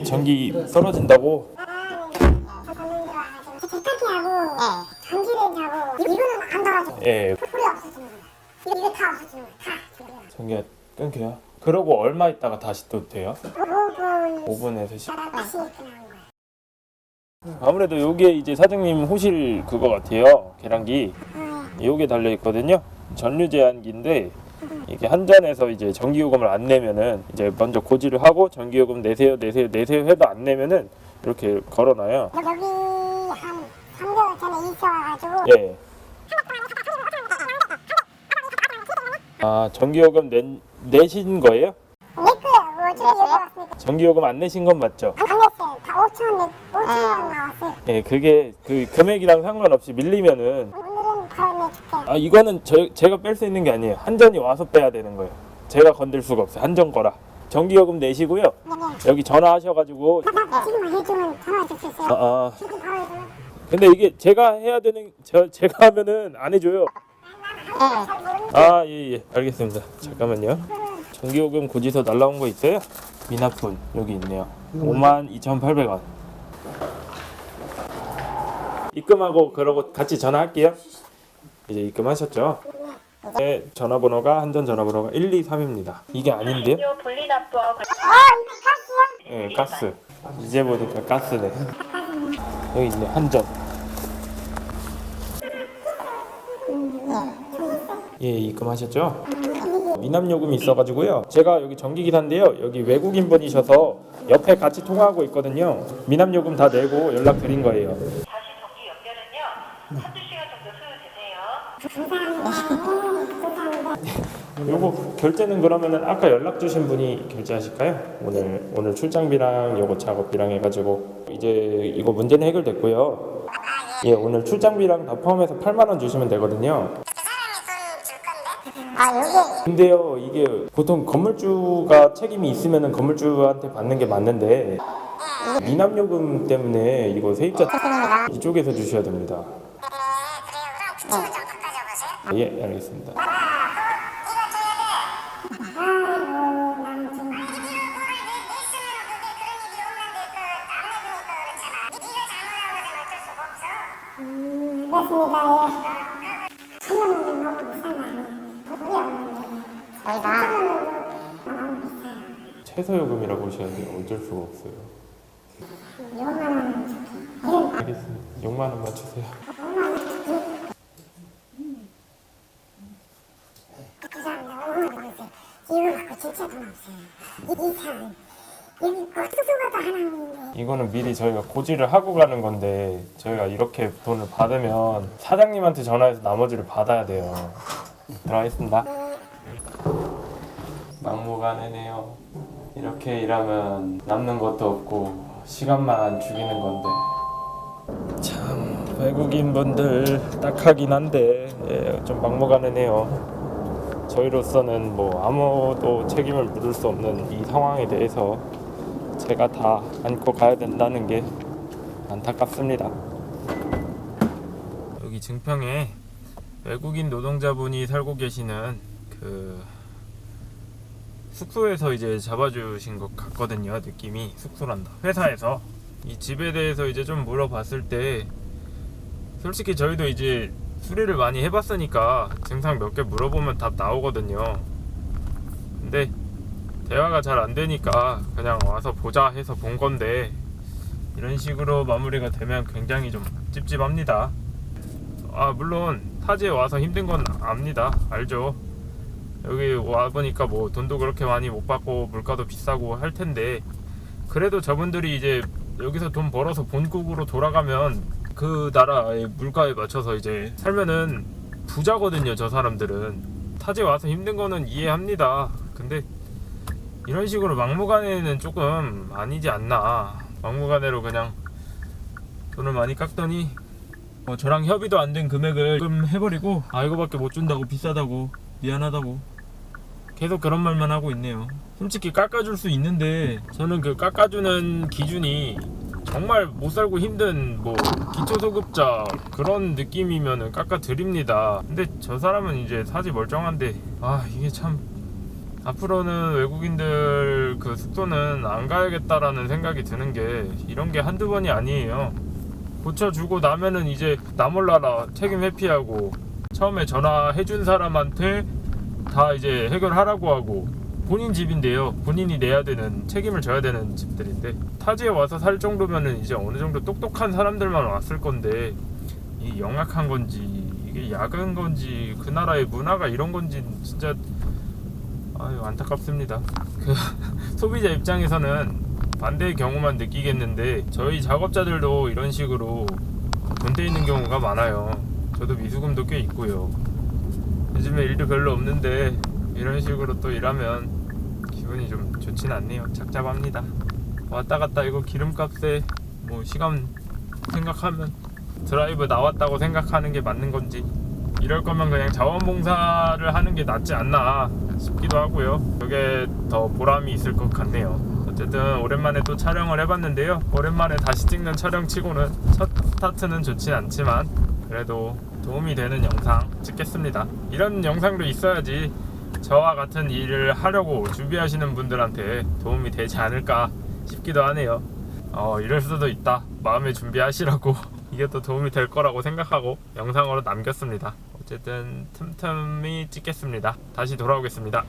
예, 예 전기 떨어진다고 세탁기하고 전기레인지하고 이거는 안 달아줘. 예 불이 없어지는 거야. 이거 다 없어지는 거야. 다. 전기가 끊겨요 그러고 얼마 있다가 다시 또 돼요? 5분 5분에서 10 다시 끝나는 거야. 아무래도 요게 이제 사장님 호실 그거 같아요 계량기 어, 요게 달려 있거든요 전류 제한기인데 이게 한전에서 이제 전기요금을 안 내면은 이제 먼저 고지를 하고 전기요금 내세요 내세요 내세요 해도 안 내면은 이렇게 걸어놔요 여기 한 3개월 전에 있어가지고 예. 아 전기요금 내, 내신 거예요? 내 거야. 뭐 어차피 여기 왔으니까 전기요금 안 내신 건 맞죠? 안 냈어요. 다 5천 원, 5천 원 나왔어요. 예, 그게 그 금액이랑 상관없이 밀리면은 아 이거는 저, 제가 뺄 수 있는 게 아니에요. 한전이 와서 빼야 되는 거예요. 제가 건들 수가 없어요. 한전 거라. 전기요금 내시고요. 네네. 여기 전화하셔가지고 나 지금 해주면 전화 줄수 있어요. 아, 아 지금 바로 해주면. 근데 이게 제가 해야 되는 저 제가 하면은 안 해줘요. 아예예 알겠습니다. 잠깐만요. 전기요금 고지서 날라온 거 있어요? 미납분 여기 있네요. 52,800원. 입금하고 그러고 같이 전화할게요. 이제 입금하셨죠? 네, 전화번호가 한전 전화번호가 123입니다. 이게 아닌데요? 분리납부 어, 이거? 예, 가스. 이제 보니까 가스네. 여기 있네, 한전. 예, 입금하셨죠? 미납 요금이 있어가지고요. 제가 여기 전기 기사인데요. 여기 외국인 분이셔서 옆에 같이 통화하고 있거든요. 미납 요금 다 내고 연락 드린 거예요. 다시 전기 연결은요. 한두 요거 결제는 그러면은 아까 연락 주신 분이 결제하실까요? 오늘 오늘 출장비랑 요거 작업비랑 해가지고 이제 이거 문제는 해결됐고요. 예, 오늘 출장비랑 다 포함해서 8만 원 주시면 되거든요. 아, 여기. 근데요, 이게 보통 건물주가 책임이 있으면은 건물주한테 받는 게 맞는데 미납 요금 때문에 이거 세입자 이쪽에서 주셔야 됩니다. 예, 알겠습니다. 음, 맞습니다. 예. 천원은 너무 비싼 거 아니에요. 돈이 없는데. 저희가. 너무 비싸요. 최소 요금이라고 하셔야 돼요. 어쩔 수가 없어요. 6만 원은 줄게. 알겠습니다. 6만 원만 주세요. 죄송합니다. 5만 원 주세요. 이거 갖고 이거는 미리 저희가 고지를 하고 가는 건데 저희가 이렇게 돈을 받으면 사장님한테 전화해서 나머지를 받아야 돼요. 들어가겠습니다. 막무가내네요. 이렇게 일하면 남는 것도 없고 시간만 죽이는 건데. 참 외국인 분들 딱하긴 한데 예, 좀 막무가내네요. 저희로서는 뭐 아무도 책임을 물을 수 없는 이 상황에 대해서 제가 다 안고 가야 된다는 게 안타깝습니다. 여기 증평에 외국인 노동자분이 살고 계시는 그 숙소에서 이제 잡아주신 것 같거든요. 느낌이 숙소란다. 회사에서 이 집에 대해서 이제 좀 물어봤을 때 솔직히 저희도 이제 수리를 많이 해봤으니까 증상 몇 개 물어보면 답 나오거든요. 근데 대화가 잘 안 되니까 그냥 와서 보자 해서 본 건데 이런 식으로 마무리가 되면 굉장히 좀 찝찝합니다. 아 물론 타지에 와서 힘든 건 압니다. 알죠. 여기 와 보니까 뭐 돈도 그렇게 많이 못 받고 물가도 비싸고 할 텐데 그래도 저분들이 이제 여기서 돈 벌어서 본국으로 돌아가면 그 나라의 물가에 맞춰서 이제 살면은 부자거든요. 저 사람들은 타지에 와서 힘든 거는 이해합니다. 근데 이런 식으로 막무가내는 조금 아니지 않나. 막무가내로 그냥 돈을 많이 깎더니 뭐 저랑 협의도 안 된 금액을 금 해버리고 아 이거밖에 못 준다고 비싸다고 미안하다고 계속 그런 말만 하고 있네요. 솔직히 깎아줄 수 있는데 저는 그 깎아주는 기준이 정말 못 살고 힘든 뭐 기초소득자 그런 느낌이면은 깎아드립니다. 근데 저 사람은 이제 사지 멀쩡한데 아 이게 참 앞으로는 외국인들 그 숙소는 안 가야겠다라는 생각이 드는 게 이런 게 한두 번이 아니에요. 고쳐주고 나면은 이제 나 몰라라 책임 회피하고 처음에 전화해준 사람한테 다 이제 해결하라고 하고 본인 집인데요. 본인이 내야 되는 책임을 져야 되는 집들인데 타지에 와서 살 정도면은 이제 어느 정도 똑똑한 사람들만 왔을 건데 이 영악한 건지 이게 야근 건지 그 나라의 문화가 이런 건지 진짜 아유 안타깝습니다. 그 소비자 입장에서는 반대의 경우만 느끼겠는데 저희 작업자들도 이런 식으로 군대 있는 경우가 많아요. 저도 미수금도 꽤 있고요. 요즘에 일도 별로 없는데 이런 식으로 또 일하면 기분이 좀 좋진 않네요. 착잡합니다. 왔다 갔다 이거 기름값에 뭐 시간 생각하면 드라이브 나왔다고 생각하는 게 맞는 건지 이럴 거면 그냥 자원봉사를 하는 게 낫지 않나 싶기도 하고요. 그게 더 보람이 있을 것 같네요. 어쨌든 오랜만에 또 촬영을 해봤는데요. 오랜만에 다시 찍는 촬영 치고는 첫 스타트는 좋진 않지만 그래도 도움이 되는 영상 찍겠습니다. 이런 영상도 있어야지 저와 같은 일을 하려고 준비하시는 분들한테 도움이 되지 않을까 싶기도 하네요. 어, 이럴 수도 있다. 마음에 준비하시라고 이게 또 도움이 될 거라고 생각하고 영상으로 남겼습니다. 어쨌든 틈틈이 찍겠습니다. 다시 돌아오겠습니다.